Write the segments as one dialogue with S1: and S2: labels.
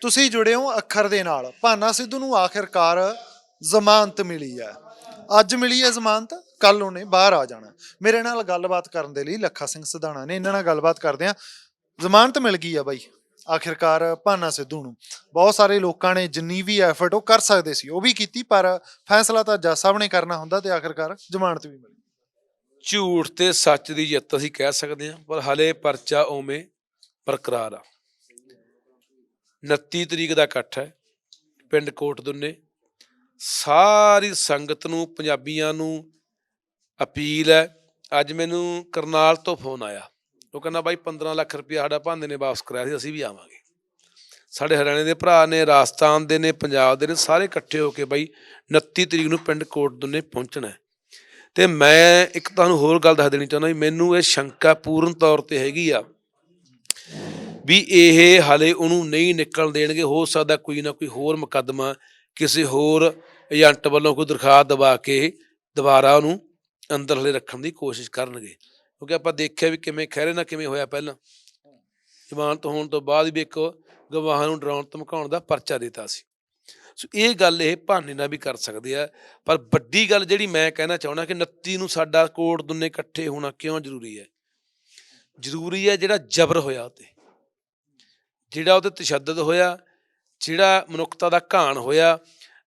S1: ਤੁਸੀਂ ਜੁੜੇ ਹੋ ਅੱਖਰ ਦੇ ਨਾਲ। ਭਾਨਾ ਸਿੱਧੂ ਨੂੰ ਆਖਿਰਕਾਰ ਜ਼ਮਾਨਤ ਮਿਲੀ ਹੈ। ਅੱਜ ਮਿਲੀ ਹੈ ਜ਼ਮਾਨਤ ਕੱਲ ਉਹਨੇ ਬਾਹਰ ਆ ਜਾਣਾ। ਮੇਰੇ ਨਾਲ ਗੱਲਬਾਤ ਕਰਨ ਦੇ ਲਈ ਲੱਖਾ ਸਿੰਘ ਸਿਧਾਣਾ ਨੇ ਇਹਨਾਂ ਨਾਲ ਗੱਲਬਾਤ ਕਰਦੇ ਆ ਜ਼ਮਾਨਤ ਮਿਲ ਗਈ ਆ ਬਾਈ, ਆਖਿਰਕਾਰ ਭਾਨਾ ਸਿੱਧੂ ਨੂੰ। ਬਹੁਤ ਸਾਰੇ ਲੋਕਾਂ ਨੇ ਜਿੰਨੀ ਵੀ ਐਫਰਟ ਉਹ ਕਰ ਸਕਦੇ ਸੀ, ਉਹ ਵੀ ਕੀਤੀ, ਪਰ ਫੈਸਲਾ ਤਾਂ ਜੱਜ ਸਾਹਿਬ ਨੇ ਕਰਨਾ ਹੁੰਦਾ ਤੇ ਆਖਿਰਕਾਰ ਜ਼ਮਾਨਤ ਵੀ ਮਿਲੀ।
S2: ਝੂਠ ਤੇ ਸੱਚ ਦੀ ਜਿੱਤ ਅਸੀਂ ਕਹਿ ਸਕਦੇ ਹਾਂ, ਪਰ ਹਲੇ ਪਰਚਾ ਉਵੇਂ ਬਰਕਰਾਰ ਆ। 29 ਤਰੀਕ ਦਾ ਇਕੱਠ ਹੈ, ਪਿੰਡ ਕੋਟ ਦੁੰਨੇ ਸਾਰੀ ਸੰਗਤ ਨੂੰ, ਪੰਜਾਬੀਆਂ ਨੂੰ ਅਪੀਲ ਹੈ, ਅੱਜ ਮੈਨੂੰ ਕਰਨਾਲ ਤੋਂ ਫੋਨ ਆਇਆ। ਉਹ ਕਹਿੰਦਾ, ਬਾਈ 15 ਲੱਖ ਰੁਪਇਆ ਸਾਡਾ ਭਾਂਦੇ ਨੇ ਵਾਪਸ ਕਰਾਇਆ ਸੀ, ਅਸੀਂ ਵੀ ਆਵਾਂਗੇ। ਸਾਡੇ ਹਰਿਆਣੇ ਦੇ ਭਰਾ ਨੇ, ਰਾਜਸਥਾਨ ਦੇ ਨੇ, ਪੰਜਾਬ ਦੇ ਨੇ, ਸਾਰੇ ਇਕੱਠੇ ਹੋ ਕੇ ਬਾਈ 29 ਤਰੀਕ ਨੂੰ ਪਿੰਡ ਕੋਟ ਦੁੰਨੇ ਪਹੁੰਚਣਾ ਹੈ। ਤੇ ਮੈਂ ਇੱਕ ਤੁਹਾਨੂੰ ਹੋਰ ਗੱਲ ਦੱਸ ਦੇਣੀ ਚਾਹੁੰਦਾ ਵੀ ਮੈਨੂੰ ਇਹ ਸ਼ੰਕਾ ਪੂਰਨ ਤੌਰ ਤੇ ਹੈਗੀ ਆ ਵੀ ਇਹ ਹਾਲੇ ਉਹਨੂੰ ਨਹੀਂ ਨਿਕਲ ਦੇਣਗੇ, ਹੋ ਸਕਦਾ ਕੋਈ ਨਾ ਕੋਈ ਹੋਰ ਮੁਕੱਦਮਾ ਕਿਸੇ ਹੋਰ ਏਜੰਟ ਵੱਲੋਂ ਕੋਈ ਦਰਖਾਸਤ ਦਵਾ ਕੇ ਦੁਬਾਰਾ ਉਹਨੂੰ ਅੰਦਰ ਹਲੇ ਰੱਖਣ ਦੀ ਕੋਸ਼ਿਸ਼ ਕਰਨਗੇ। ਕਿਉਂਕਿ ਆਪਾਂ ਦੇਖਿਆ ਵੀ ਕਿਵੇਂ ਖਹਿਰੇ ਨਾਲ ਕਿਵੇਂ ਹੋਇਆ ਪਹਿਲਾਂ। ਜ਼ਮਾਨਤ ਹੋਣ ਤੋਂ ਬਾਅਦ ਵੀ ਇੱਕ ਗਵਾਹਾਂ ਨੂੰ ਡਰਾਉਣ, ਧਮਕਾਉਣ ਦਾ ਪਰਚਾ ਦਿੱਤਾ ਸੀ। ਸੋ ਇਹ ਗੱਲ ਇਹ ਭਾਨੇ ਨਾਲ ਵੀ ਕਰ ਸਕਦੇ ਆ। ਪਰ ਵੱਡੀ ਗੱਲ ਜਿਹੜੀ ਮੈਂ ਕਹਿਣਾ ਚਾਹੁੰਦਾ ਕਿ 29 ਨੂੰ ਸਾਡਾ ਕੋਟ ਦੁੰਨੇ ਇਕੱਠੇ ਹੋਣਾ ਕਿਉਂ ਜ਼ਰੂਰੀ ਹੈ? ਜ਼ਰੂਰੀ ਹੈ ਜਿਹੜਾ ਜ਼ਬਰ ਹੋਇਆ ਉਤੇ ਜਿਹੜਾ ਉਹਦੇ ਤਸ਼ੱਦਦ ਹੋਇਆ, ਜਿਹੜਾ ਮਨੁੱਖਤਾ ਦਾ ਘਾਣ ਹੋਇਆ,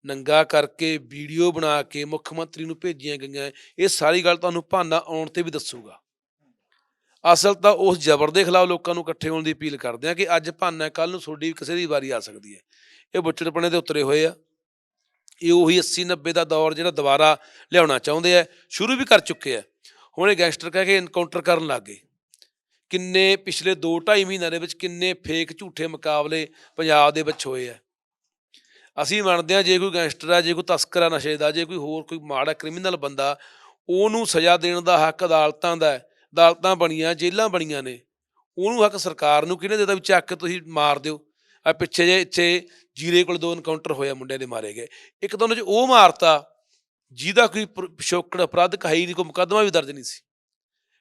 S2: ਨੰਗਾ ਕਰਕੇ ਵੀਡੀਓ ਬਣਾ ਕੇ ਮੁੱਖ ਮੰਤਰੀ ਨੂੰ ਭੇਜੀਆਂ ਗਈਆਂ, ਇਹ ਸਾਰੀ ਗੱਲ ਤੁਹਾਨੂੰ ਭਾਨਾ ਆਉਣ ਤੇ ਵੀ ਦੱਸੂਗਾ। ਅਸਲ ਤਾਂ ਉਸ ਜ਼ਬਰ ਦੇ ਖਿਲਾਫ ਲੋਕਾਂ ਨੂੰ ਇਕੱਠੇ ਹੋਣ ਦੀ ਅਪੀਲ ਕਰਦੇ ਆ ਕਿ ਅੱਜ ਭਾਨਾ ਕੱਲ ਨੂੰ ਤੁਹਾਡੀ ਕਿਸੇ ਦੀ ਵਾਰੀ ਆ ਸਕਦੀ ਹੈ। ਇਹ ਬੁੱਚੜਪਣੇ ਦੇ ਉਤਰੇ ਹੋਏ ਆ। ਇਹ ਉਹੀ 80 90 ਦਾ ਦੌਰ ਜਿਹੜਾ ਦੁਬਾਰਾ ਲਿਆਉਣਾ ਚਾਹੁੰਦੇ ਆ, ਸ਼ੁਰੂ ਵੀ ਕਰ ਚੁੱਕੇ ਆ। ਹੁਣ ਇਹ ਗੈਂਗਸਟਰ ਕਹਿ ਕੇ ਇਨਕਾਊਂਟਰ ਕਰਨ ਲੱਗ ਗਏ। ਕਿੰਨੇ ਪਿਛਲੇ 2 2.5 ਮਹੀਨਿਆਂ ਦੇ ਵਿੱਚ ਕਿੰਨੇ ਫੇਕ ਝੂਠੇ ਮੁਕਾਬਲੇ ਪੰਜਾਬ ਦੇ ਵਿੱਚ ਹੋਏ ਆ। ਅਸੀਂ ਮੰਨਦੇ ਆ ਜੇ ਕੋਈ ਗੈਂਗਸਟਰ ਆ, ਜੇ ਕੋਈ ਤਸਕਰ ਆ ਨਸ਼ੇ ਦਾ, ਜੇ ਕੋਈ ਹੋਰ ਕੋਈ ਮਾੜਾ ਕ੍ਰਿਮੀਨਲ ਬੰਦਾ, ਉਹਨੂੰ ਸਜ਼ਾ ਦੇਣ ਦਾ ਹੱਕ ਅਦਾਲਤਾਂ ਦਾ ਹੈ, ਅਦਾਲਤਾਂ ਬਣੀਆਂ, ਜੇਲ੍ਹਾਂ ਬਣੀਆਂ ਨੇ, ਉਹਨੂੰ ਹੱਕ ਸਰਕਾਰ ਨੂੰ ਕਿਹਨੇ ਦਿੱਤਾ ਵੀ ਚੱਕ ਕੇ ਤੁਸੀਂ ਮਾਰ ਦਿਓ? ਆ ਪਿੱਛੇ ਜੇ ਇੱਥੇ ਜੀਰੇ ਕੋਲ ਦੋ ਐਨਕਾਊਂਟਰ ਹੋਇਆ ਮੁੰਡਿਆਂ ਦੇ ਮਾਰੇ ਗਏ। ਇੱਕ ਤਾਂ ਉਹਨਾਂ 'ਚ ਉਹ ਮਾਰਤਾ, ਜਿਹਦਾ ਕੋਈ ਪਿਛੋਕੜ ਅਪਰਾਧ ਕਹਾਈ ਹੀ ਨਹੀਂ, ਕੋਈ ਮੁਕੱਦਮਾ ਵੀ ਦਰਜ ਨਹੀਂ ਸੀ।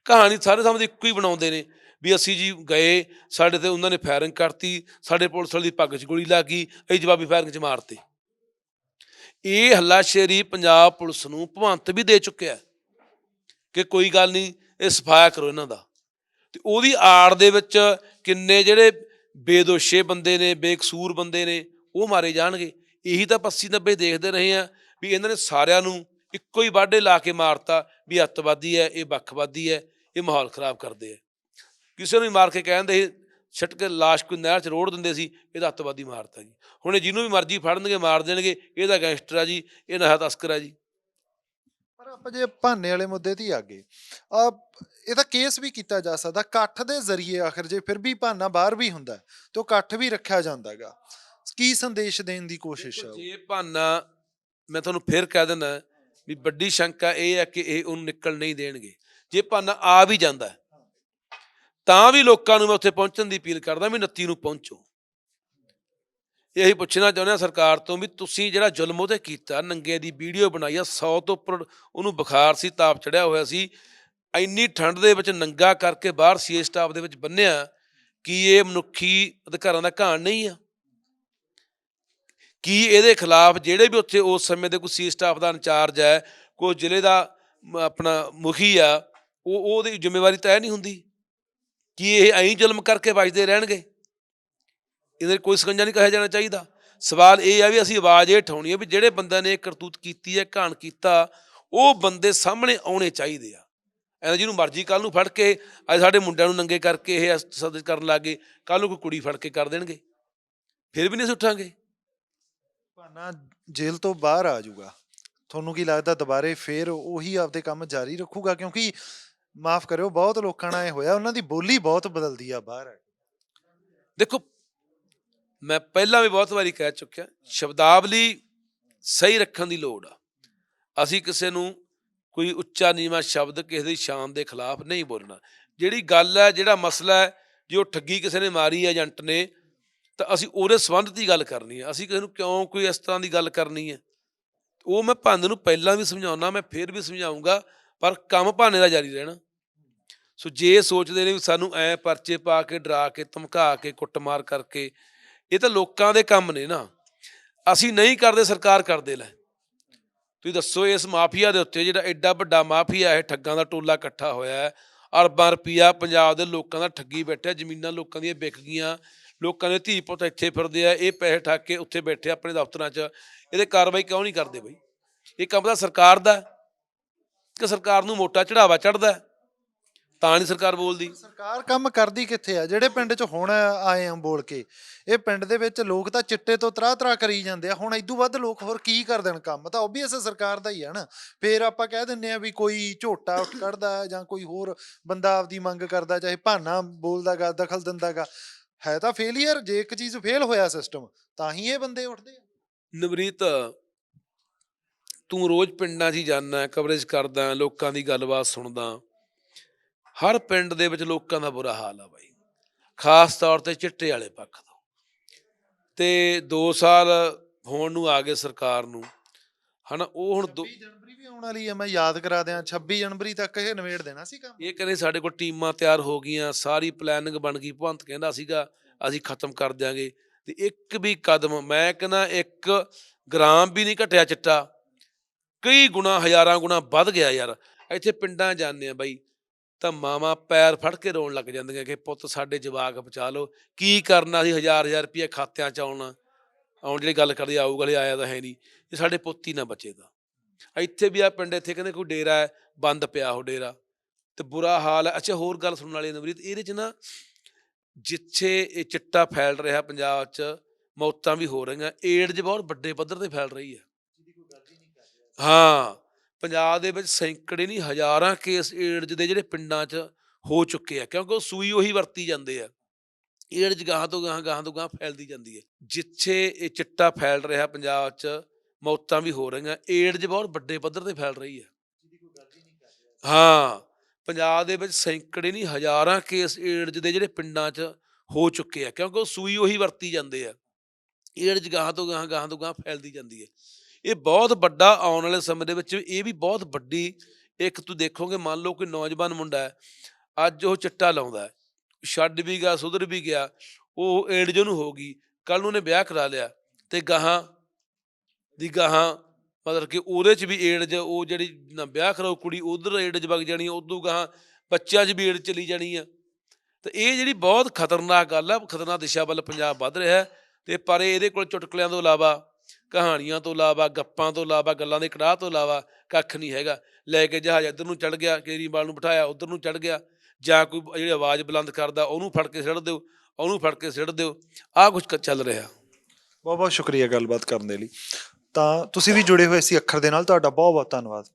S2: ਕਹਾਣੀ ਸਾਰੇ ਸਾਹਮਣੇ ਇੱਕੋ ਹੀ ਬਣਾਉਂਦੇ ਨੇ। ਵੀ ਅਸੀਂ ਜੀ ਗਏ, ਸਾਡੇ ਤੇ ਉਹਨਾਂ ਨੇ ਫਾਇਰਿੰਗ ਕਰਤੀ, ਸਾਡੇ ਪੁਲਿਸ ਵਾਲੀ ਦੀ ਪੱਗ 'ਚ ਗੋਲੀ ਲੱਗ ਗਈ, ਇਹ ਜਵਾਬੀ ਫਾਇਰਿੰਗ 'ਚ ਮਾਰਤੇ। ਇਹ ਹੱਲਾਸ਼ੇਰੀ ਪੰਜਾਬ ਪੁਲਿਸ ਨੂੰ ਭਵੰਤ ਵੀ ਦੇ ਚੁੱਕਿਆ ਕਿ ਕੋਈ ਗੱਲ ਨਹੀਂ, ਇਹ ਸਫਾਇਆ ਕਰੋ ਇਹਨਾਂ ਦਾ। ਤੇ ਉਹਦੀ ਆੜ ਦੇ ਵਿੱਚ ਕਿੰਨੇ ਜਿਹੜੇ ਬੇਦੋਸ਼ੇ ਬੰਦੇ ਨੇ, ਬੇਕਸੂਰ ਬੰਦੇ ਨੇ, ਉਹ ਮਾਰੇ ਜਾਣਗੇ। ਇਹੀ ਤਾਂ 80 90 ਦੇਖਦੇ ਰਹੇ ਆ ਵੀ ਇਹਨਾਂ ਨੇ ਸਾਰਿਆਂ ਨੂੰ ਇੱਕੋ ਹੀ ਵਾਢੇ ਲਾ ਕੇ ਮਾਰਤਾ ਵੀ ਅੱਤਵਾਦੀ ਹੈ, ਇਹ ਵੱਖਵਾਦੀ ਹੈ, ਇਹ ਮਾਹੌਲ ਖਰਾਬ ਕਰਦੇ ਆ। ਕਿਸੇ ਨੂੰ ਵੀ ਮਾਰ ਕੇ ਕਹਿੰਦੇ ਸੀ ਛੱਟ ਕੇ ਲਾਸ਼ ਕੋਈ ਨਹਿਰ 'ਚ ਰੋੜ ਦਿੰਦੇ ਸੀ ਇਹਦਾ ਅੱਤਵਾਦੀ ਮਾਰਤਾ ਜੀ। ਹੁਣ ਇਹ ਜਿਹਨੂੰ ਵੀ ਮਰਜ਼ੀ ਫੜਨਗੇ ਮਾਰ ਦੇਣਗੇ ਇਹਦਾ ਗੈਂਗਸਟਰ ਆ ਜੀ ਇਹ ਨਸ਼ਾ ਤਸਕਰ ਆ ਜੀ।
S1: ਪਰ ਆਪਾਂ ਜੇ ਭਾਨੇ ਵਾਲੇ ਮੁੱਦੇ ਤੇ ਹੀ ਆ ਗਏ ਆ ਇਹਦਾ ਕੇਸ ਵੀ ਕੀਤਾ ਜਾ ਸਕਦਾ ਇਕੱਠ ਦੇ ਜ਼ਰੀਏ ਆਖਰ ਜੇ ਫਿਰ ਵੀ ਭਾਨਾ ਬਾਹਰ ਵੀ ਹੁੰਦਾ ਤੇ ਉਹ ਇਕੱਠ ਵੀ ਰੱਖਿਆ ਜਾਂਦਾ ਹੈਗਾ ਕੀ ਸੰਦੇਸ਼ ਦੇਣ ਦੀ ਕੋਸ਼ਿਸ਼ ਹੈ?
S2: ਜੇ ਭਾਨਾ ਮੈਂ ਤੁਹਾਨੂੰ ਫਿਰ ਕਹਿ ਦਿੰਦਾ ਵੀ ਵੱਡੀ ਸ਼ੰਕਾ ਇਹ ਹੈ ਕਿ ਇਹ ਉਹਨੂੰ ਨਿਕਲ ਨਹੀਂ ਦੇਣਗੇ। ਜੇ ਭਾਨਾ ਆ ਵੀ ਜਾਂਦਾ ਤਾਂ ਵੀ ਲੋਕਾਂ ਨੂੰ ਮੈਂ ਉੱਥੇ ਪਹੁੰਚਣ ਦੀ ਅਪੀਲ ਕਰਦਾ ਵੀ 29 ਨੂੰ ਪਹੁੰਚੋ। ਇਹੀ ਪੁੱਛਣਾ ਚਾਹੁੰਦੇ ਹਾਂ ਸਰਕਾਰ ਤੋਂ ਵੀ ਤੁਸੀਂ ਜਿਹੜਾ ਜ਼ੁਲਮ ਉਹਦੇ ਕੀਤਾ, ਨੰਗੇ ਦੀ ਵੀਡੀਓ ਬਣਾਈ ਆ 100 ਤੋਂ ਉੱਪਰ ਉਹਨੂੰ ਬੁਖਾਰ ਸੀ, ਤਾਪ ਚੜਿਆ ਹੋਇਆ ਸੀ, ਇੰਨੀ ਠੰਡ ਦੇ ਵਿੱਚ ਨੰਗਾ ਕਰਕੇ ਬਾਹਰ ਸੀ ਸਟਾਫ ਦੇ ਵਿੱਚ ਬੰਨਿਆ, ਕੀ ਇਹ ਮਨੁੱਖੀ ਅਧਿਕਾਰਾਂ ਦਾ ਘਾਣ ਨਹੀਂ ਆ? ਕੀ ਇਹਦੇ ਖਿਲਾਫ ਜਿਹੜੇ ਵੀ ਉੱਥੇ ਉਸ ਸਮੇਂ ਦੇ ਕੋਈ ਸੀ ਸਟਾਫ ਦਾ ਇੰਚਾਰਜ ਹੈ, ਕੋਈ ਜ਼ਿਲ੍ਹੇ ਦਾ ਆਪਣਾ ਮੁਖੀ ਆ, ਉਹ, ਉਹਦੀ ਜ਼ਿੰਮੇਵਾਰੀ ਤੈਅ ਨਹੀਂ ਹੁੰਦੀ? ਕੀ ਇਹ ਐਂ ਜ਼ੁਲਮ ਕਰਕੇ ਵੱਜਦੇ ਰਹਿਣਗੇ? ਇਹਦੇ ਕੋਈ ਸਕੰਜਾ ਨਹੀਂ ਕਹਿਆ ਜਾਣਾ ਚਾਹੀਦਾ। ਸਵਾਲ ਇਹ ਆ ਵੀ ਅਸੀਂ ਆਵਾਜ਼ ਇਹ ਉਠਾਉਣੀ ਹੈ ਵੀ ਜਿਹੜੇ ਬੰਦਿਆਂ ਨੇ ਕਰਤੂਤ ਕੀਤੀ ਹੈ, ਘਾਣ ਕੀਤਾ, ਉਹ ਬੰਦੇ ਸਾਹਮਣੇ ਆਉਣੇ ਚਾਹੀਦੇ ਆ। ਐਂ ਜਿਹਨੂੰ ਮਰਜ਼ੀ ਕੱਲ ਨੂੰ ਫੜ ਕੇ, ਅੱਜ ਸਾਡੇ ਮੁੰਡਿਆਂ ਨੂੰ ਨੰਗੇ ਕਰਕੇ ਇਹ ਸਦ ਕਰਨ ਲੱਗੇ ਕੱਲ ਨੂੰ ਕੋਈ ਕੁੜੀ ਫੜ ਕੇ ਕਰ ਦੇਣਗੇ। ਫਿਰ ਵੀ ਨਹੀਂ ਅਸੀਂ ਉੱਠਾਂਗੇ।
S1: ਭਾਨਾ ਜੇਲ੍ਹ ਤੋਂ ਬਾਹਰ ਆ ਜਾਊਗਾ। ਤੁਹਾਨੂੰ ਕੀ ਲੱਗਦਾ ਦੁਬਾਰੇ ਫੇਰ ਉਹੀ ਆਪਦੇ ਕੰਮ ਜਾਰੀ ਰੱਖੂਗਾ? ਕਿਉਂਕਿ ਮਾਫ ਕਰਿਓ, ਬਹੁਤ ਲੋਕਾਂ ਨਾਲ ਇਹ ਹੋਇਆ, ਉਹਨਾਂ ਦੀ ਬੋਲੀ ਬਹੁਤ ਬਦਲਦੀ ਆ ਬਾਹਰ।
S2: ਦੇਖੋ, ਮੈਂ ਪਹਿਲਾਂ ਵੀ ਬਹੁਤ ਵਾਰੀ ਕਹਿ ਚੁੱਕਿਆ, ਸ਼ਬਦਾਵਲੀ ਸਹੀ ਰੱਖਣ ਦੀ ਲੋੜ ਆ। ਅਸੀਂ ਕਿਸੇ ਨੂੰ ਕੋਈ ਉੱਚਾ, ਨੀਵਾਂ ਸ਼ਬਦ ਕਿਸੇ ਦੀ ਸ਼ਾਨ ਦੇ ਖਿਲਾਫ ਨਹੀਂ ਬੋਲਣਾ। ਜਿਹੜੀ ਗੱਲ ਹੈ, ਜਿਹੜਾ ਮਸਲਾ ਹੈ, ਜੇ ਉਹ ਠੱਗੀ ਕਿਸੇ ਨੇ ਮਾਰੀ ਹੈ, ਏਜੰਟ ਨੇ, ਤਾਂ ਅਸੀਂ ਉਹਦੇ ਸੰਬੰਧ ਦੀ ਗੱਲ ਕਰਨੀ ਹੈ। ਅਸੀਂ ਕਿਸੇ ਨੂੰ ਕਿਉਂ ਕੋਈ ਇਸ ਤਰ੍ਹਾਂ ਦੀ ਗੱਲ ਕਰਨੀ ਹੈ? ਉਹ ਮੈਂ ਭੰਦ ਨੂੰ ਪਹਿਲਾਂ ਵੀ ਸਮਝਾਉਣਾ ਮੈਂ ਫੇਰ ਵੀ ਸਮਝਾਉਂਗਾ, ਪਰ ਕੰਮ ਭਾਨੇ ਦਾ ਜਾਰੀ ਰਹਿਣਾ। ਸੋ ਜੇ ਸੋਚਦੇ ਨੇ ਵੀ ਸਾਨੂੰ ਐ ਪਰਚੇ ਪਾ ਕੇ, ਡਰਾ ਕੇ, ਧਮਕਾ ਕੇ, ਕੁੱਟਮਾਰ ਕਰਕੇ, ਇਹ ਤਾਂ ਲੋਕਾਂ ਦੇ ਕੰਮ ਨੇ ਨਾ। ਅਸੀਂ ਨਹੀਂ ਕਰਦੇ, ਸਰਕਾਰ ਕਰਦੇ ਲੈ। ਤੁਸੀਂ ਦੱਸੋ ਇਸ ਮਾਫੀਆ ਦੇ ਉੱਤੇ ਜਿਹੜਾ ਐਡਾ ਵੱਡਾ ਮਾਫੀਆ ਹੈ ਠੱਗਾਂ ਦਾ ਟੋਲਾ ਇਕੱਠਾ ਹੋਇਆ ਹੈ, ਅਰਬਾਂ ਰੁਪਈਆ ਪੰਜਾਬ ਦੇ ਲੋਕਾਂ ਦਾ ਠੱਗੀ ਬੈਠਿਆ, ਜ਼ਮੀਨਾਂ ਲੋਕਾਂ ਦੀਆਂ ਵਿਕ ਗਈਆਂ, ਲੋਕਾਂ ਦੇ ਧੀ ਪੁੱਤ ਇੱਥੇ ਫਿਰਦੇ ਆ, ਇਹ ਪੈਸੇ ਠੱਗ ਕੇ ਉੱਥੇ ਬੈਠੇ ਆਪਣੇ ਦਫ਼ਤਰਾਂ 'ਚ, ਇਹਦੇ ਕਾਰਵਾਈ ਕਿਉਂ ਨਹੀਂ ਕਰਦੇ ਬਈ? ਇਹ ਕੰਮ ਤਾਂ ਸਰਕਾਰ ਦਾ ਕਿ ਸਰਕਾਰ ਨੂੰ ਮੋਟਾ ਚੜਾਵਾ ਚੜਦਾ ਤਾਂ ਨਹੀਂ ਸਰਕਾਰ ਬੋਲਦੀ?
S1: ਸਰਕਾਰ ਕੰਮ ਕਰਦੀ ਕਿੱਥੇ ਆ? ਜਿਹੜੇ ਪਿੰਡ 'ਚ ਹੁਣ ਆਏ ਆ ਬੋਲ ਕੇ ਇਹ ਪਿੰਡ ਦੇ ਵਿੱਚ ਲੋਕ ਤਾਂ ਚਿੱਟੇ ਤੋਂ ਤਰਾ ਤਰਾ ਕਰੀ ਜਾਂਦੇ ਆ। ਹੁਣ ਇਦੋਂ ਵੱਧ ਲੋਕ ਹੋਰ ਕੀ ਕਰ ਦੇਣ ਕੰਮ? ਤਾਂ ਓਬਵੀਅਸ ਸਰਕਾਰ ਦਾ ਹੀ ਆ ਨਾ। ਫੇਰ ਆਪਾਂ ਕਹਿ ਦਿੰਨੇ ਆ ਵੀ ਕੋਈ ਝੋਟਾ ਉੱਠ ਕੱਢਦਾ ਜਾਂ ਕੋਈ ਹੋਰ ਬੰਦਾ ਆਪਦੀ ਮੰਗ ਕਰਦਾ ਚਾਹੇ ਭਾਨਾ ਬੋਲਦਾਗਾ ਦਖਲ ਦਿੰਦਾਗਾ। ਹੈ ਤਾਂ ਫੇਲੀਅਰ ਜੇ ਇੱਕ ਚੀਜ਼ ਫੇਲ ਹੋਇਆ ਸਿਸਟਮ ਤਾਂ ਹੀ ਇਹ ਬੰਦੇ ਉੱਠਦੇ ਆ।
S2: ਨਵਰੀਤ ਤੂੰ ਰੋਜ਼ ਪਿੰਡਾਂ 'ਚ ਹੀ ਜਾਂਦਾ ਕਵਰੇਜ ਕਰਦਾ ਲੋਕਾਂ ਦੀ ਗੱਲਬਾਤ ਸੁਣਦਾ। ਹਰ ਪਿੰਡ ਦੇ ਵਿੱਚ ਲੋਕਾਂ ਦਾ ਬੁਰਾ ਹਾਲ ਆ ਬਾਈ। ਖਾਸ ਤੌਰ ਤੇ ਚਿੱਟੇ ਵਾਲੇ ਪੱਖ ਤੋਂ। ਤੇ 2 ਸਾਲ ਹੋਣ ਨੂੰ ਆ ਗਏ ਸਰਕਾਰ ਨੂੰ। ਹਨਾ ਉਹ ਹੁਣ ਦੋ-
S1: 26 ਜਨਵਰੀ ਵੀ ਆਉਣ ਵਾਲੀ ਹੈ ਮੈਂ ਯਾਦ ਕਰਾ ਦਿਆਂ। 26 ਜਨਵਰੀ ਤੱਕ ਇਹ ਨਵੇੜ ਦੇਣਾ ਸੀ ਕੰਮ।
S2: ਇਹ ਕਹਿੰਦੇ ਸਾਡੇ ਕੋਲ ਟੀਮਾਂ ਤਿਆਰ ਹੋ ਗਈਆਂ ਸਾਰੀ ਪਲੈਨਿੰਗ ਬਣ ਗਈ। ਭੰਤ ਕਹਿੰਦਾ ਸੀਗਾ ਅਸੀਂ ਖਤਮ ਕਰ ਦਿਆਂਗੇ। ਤੇ ਇੱਕ ਵੀ ਕਦਮ ਮੈਂ ਕਹਿੰਦਾ ਇੱਕ ਗ੍ਰਾਮ ਵੀ ਨਹੀਂ ਘਟਿਆ ਚਿੱਟਾ। ਕਈ ਗੁਣਾ ਹਜ਼ਾਰਾਂ ਗੁਣਾ ਵੱਧ ਗਿਆ ਯਾਰ। ਇੱਥੇ ਪਿੰਡਾਂ ਜਾਂਦੇ ਆ ਬਾਈ। ਤਾਂ ਮਾਵਾਂ ਪੈਰ ਫੜ ਕੇ ਰੋਣ ਲੱਗ ਜਾਂਦੀਆਂ ਕਿ ਪੁੱਤ ਸਾਡੇ ਜਵਾਕ ਬਚਾ ਲਓ। ਕੀ ਕਰਨਾ ਸੀ ਹਜ਼ਾਰ ਹਜ਼ਾਰ ਰੁਪਏ ਖਾਤਿਆਂ ਚ ਆਉਣਾ? ਆਉਣ ਜਿਹੜੀ ਗੱਲ ਕਰਦੇ ਆਊਗਾ ਹਲੇ ਆਇਆ ਤਾਂ ਹੈ ਨਹੀਂ। ਇਹ ਸਾਡੇ ਪੁੱਤ ਹੀ ਨਾ ਬਚੇਗਾ ਇੱਥੇ ਵੀ ਆ ਪਿੰਡ ਇੱਥੇ ਕਹਿੰਦੇ ਕੋਈ ਡੇਰਾ ਹੈ ਬੰਦ ਪਿਆ ਉਹ ਡੇਰਾ। ਤੇ ਬੁਰਾ ਹਾਲ ਹੈ। ਅੱਛਾ ਹੋਰ ਗੱਲ ਸੁਣਨ ਵਾਲੀ ਹੈ ਨਵਰੀਤ ਇਹਦੇ ਚ ਨਾ ਜਿੱਥੇ ਇਹ ਚਿੱਟਾ ਫੈਲ ਰਿਹਾ ਪੰਜਾਬ 'ਚ ਮੌਤਾਂ ਵੀ ਹੋ ਰਹੀਆਂ। ਏਡਜ਼ ਬਹੁਤ ਵੱਡੇ ਪੱਧਰ ਤੇ ਫੈਲ ਰਹੀ ਹੈ। ਹਾਂ। ਪੰਜਾਬ ਦੇ ਵਿੱਚ ਸੈਂਕੜੇ ਨਹੀਂ, ਹਜ਼ਾਰਾਂ ਕੇਸ ਏਡਜ਼ ਦੇ ਜਿਹੜੇ ਪਿੰਡਾਂ 'ਚ ਹੋ ਚੁੱਕੇ ਆ, ਕਿਉਂਕਿ ਉਹ ਸੂਈ ਉਹੀ ਵਰਤੀ ਜਾਂਦੇ ਆ। ਏਡਜ਼ ਗਾਹਾਂ ਤੋਂ ਗਾਹਾਂ ਗਾਹਾਂ ਤੋਂ ਗਾਹਾਂ ਫੈਲਦੀ ਜਾਂਦੀ ਹੈ। ਜਿੱਥੇ ਇਹ ਚਿੱਟਾ ਫੈਲ ਰਿਹਾ ਪੰਜਾਬ 'ਚ, ਮੌਤਾਂ ਵੀ ਹੋ ਰਹੀਆਂ, ਏਡਜ਼ ਬਹੁਤ ਵੱਡੇ ਪੱਧਰ ਤੇ ਫੈਲ ਰਹੀ ਹੈ। ਹਾਂ, ਪੰਜਾਬ ਦੇ ਵਿੱਚ ਸੈਂਕੜੇ ਨਹੀਂ, ਹਜ਼ਾਰਾਂ ਕੇਸ ਏਡਜ਼ ਦੇ ਜਿਹੜੇ ਪਿੰਡਾਂ 'ਚ ਹੋ ਚੁੱਕੇ ਆ, ਕਿਉਂਕਿ ਉਹ ਸੂਈ ਉਹੀ ਵਰਤੀ ਜਾਂਦੇ ਆ। ਏਡਜ਼ ਗਾਹਾਂ ਤੋਂ ਗਾਹਾਂ ਗਾਹਾਂ ਤੋਂ ਗਾਹਾਂ ਫੈਲਦੀ ਜਾਂਦੀ ਹੈ। ਇਹ ਬਹੁਤ ਵੱਡਾ ਆਉਣ ਵਾਲੇ ਸਮੇਂ ਦੇ ਵਿੱਚ ਇਹ ਵੀ ਬਹੁਤ ਵੱਡੀ ਇੱਕ ਤੂੰ ਦੇਖੋਗੇ ਮੰਨ ਲਓ ਕੋਈ ਨੌਜਵਾਨ ਮੁੰਡਾ ਹੈ ਅੱਜ ਉਹ ਚਿੱਟਾ ਲਾਉਂਦਾ ਹੈ ਛੱਡ ਵੀ ਗਿਆ ਸੁਧਰ ਵੀ ਗਿਆ ਉਹ ਏਡਜ਼ ਨੂੰ ਹੋ ਗਈ ਕੱਲ ਨੂੰ ਉਹਨੇ ਵਿਆਹ ਕਰਾ ਲਿਆ ਤੇ ਗਾਹਾਂ ਦੀ ਗਾਹਾਂ ਮਤਲਬ ਕਿ ਉਹਦੇ ਚ ਵੀ ਏਡਜ਼ ਉਹ ਜਿਹੜੀ ਨਾ ਵਿਆਹ ਕਰਾਓ ਕੁੜੀ ਉਧਰ ਏਡਜ਼ ਵਗ ਜਾਣੀ ਆ, ਉਦੋਂ ਗਾਹਾਂ ਬੱਚਿਆਂ 'ਚ ਵੀ ਏਡਜ਼ ਚਲੀ ਜਾਣੀ ਆ ਤੇ ਇਹ ਜਿਹੜੀ ਬਹੁਤ ਖਤਰਨਾਕ ਗੱਲ ਆ ਖਤਰਨਾਕ ਦਿਸ਼ਾ ਵੱਲ ਪੰਜਾਬ ਵੱਧ ਰਿਹਾ ਹੈ ਤੇ ਪਰ ਇਹਦੇ ਕੋਲ ਚੁਟਕਲਿਆਂ ਤੋਂ ਇਲਾਵਾ ਕਹਾਣੀਆਂ ਤੋਂ ਇਲਾਵਾ, ਗੱਪਾਂ ਤੋਂ ਇਲਾਵਾ, ਗੱਲਾਂ ਦੇ ਕੜਾਹ ਤੋਂ ਇਲਾਵਾ ਕੱਖ ਨਹੀਂ ਹੈਗਾ। ਲੈ ਕੇ ਜਹਾਜ਼ ਇੱਧਰ ਨੂੰ ਚੜ ਗਿਆ ਕੇਰੀਵਾਲ ਨੂੰ ਬਿਠਾਇਆ, ਉੱਧਰ ਨੂੰ ਚੜ ਗਿਆ। ਜਾਂ ਕੋਈ ਜਿਹੜੀ ਆਵਾਜ਼ ਬੁਲੰਦ ਕਰਦਾ, ਉਹਨੂੰ ਫੜ ਕੇ ਸਿੱਟ ਦਿਓ, ਉਹਨੂੰ ਫੜ ਕੇ ਸਿੱਟ ਦਿਓ। ਆਹ ਕੁਝ ਚੱਲ ਰਿਹਾ।
S1: ਬਹੁਤ ਬਹੁਤ ਸ਼ੁਕਰੀਆ ਗੱਲਬਾਤ ਕਰਨ ਦੇ ਲਈ। ਤਾਂ ਤੁਸੀਂ ਵੀ ਜੁੜੇ ਹੋਏ ਸੀ ਅੱਖਰ ਦੇ ਨਾਲ, ਤੁਹਾਡਾ ਬਹੁਤ ਬਹੁਤ ਧੰਨਵਾਦ।